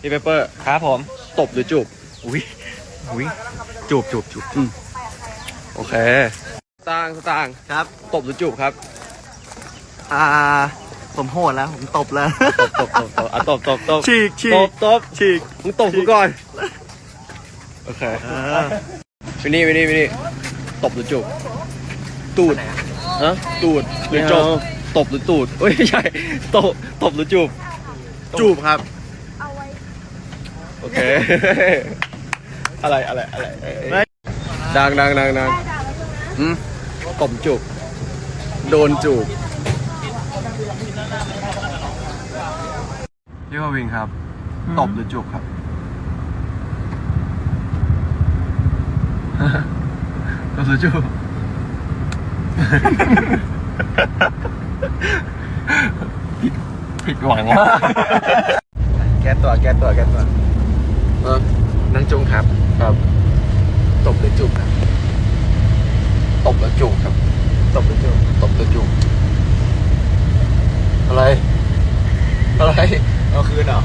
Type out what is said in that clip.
พี่เปเปอร์ครับผม ตบหรือจูบอุ้ยอุ้ยจูบจูบจูบโอเคสตางค์สตางค์ครับ ตบหรือจูบครับ อ่า ผมโหดแล้ว ผมตบเลยตบตบตบอะตบตบตบฉีกฉีตกบตบฉีกมึงตบกูก่อน โอเคเออวินนี่วินนี่วินนี่ตบหรือจูบตูดไหนอะฮะตูดหรือจบตบหรือตูดเอ้ยไม่ใช่ตบตบหรือจูบ จูบครับ โอเค อะไรอะไรอะไรเอ้ยเอ้ยดังดังดังดังอืมตบจูบโดนจูบพี่ว่าวินครับ ตบหรือจูบครับ ตบหรือจูบผิดผิดหวังมากแก้ตัวแก้ตัวแก้ตัว เออนั่งจุงครับ ครับตบหรือจูบครับตบแล้วจูบครับตบหรือจูบตบแล้วจูบอะไร อะไร เอาคืนเหรอ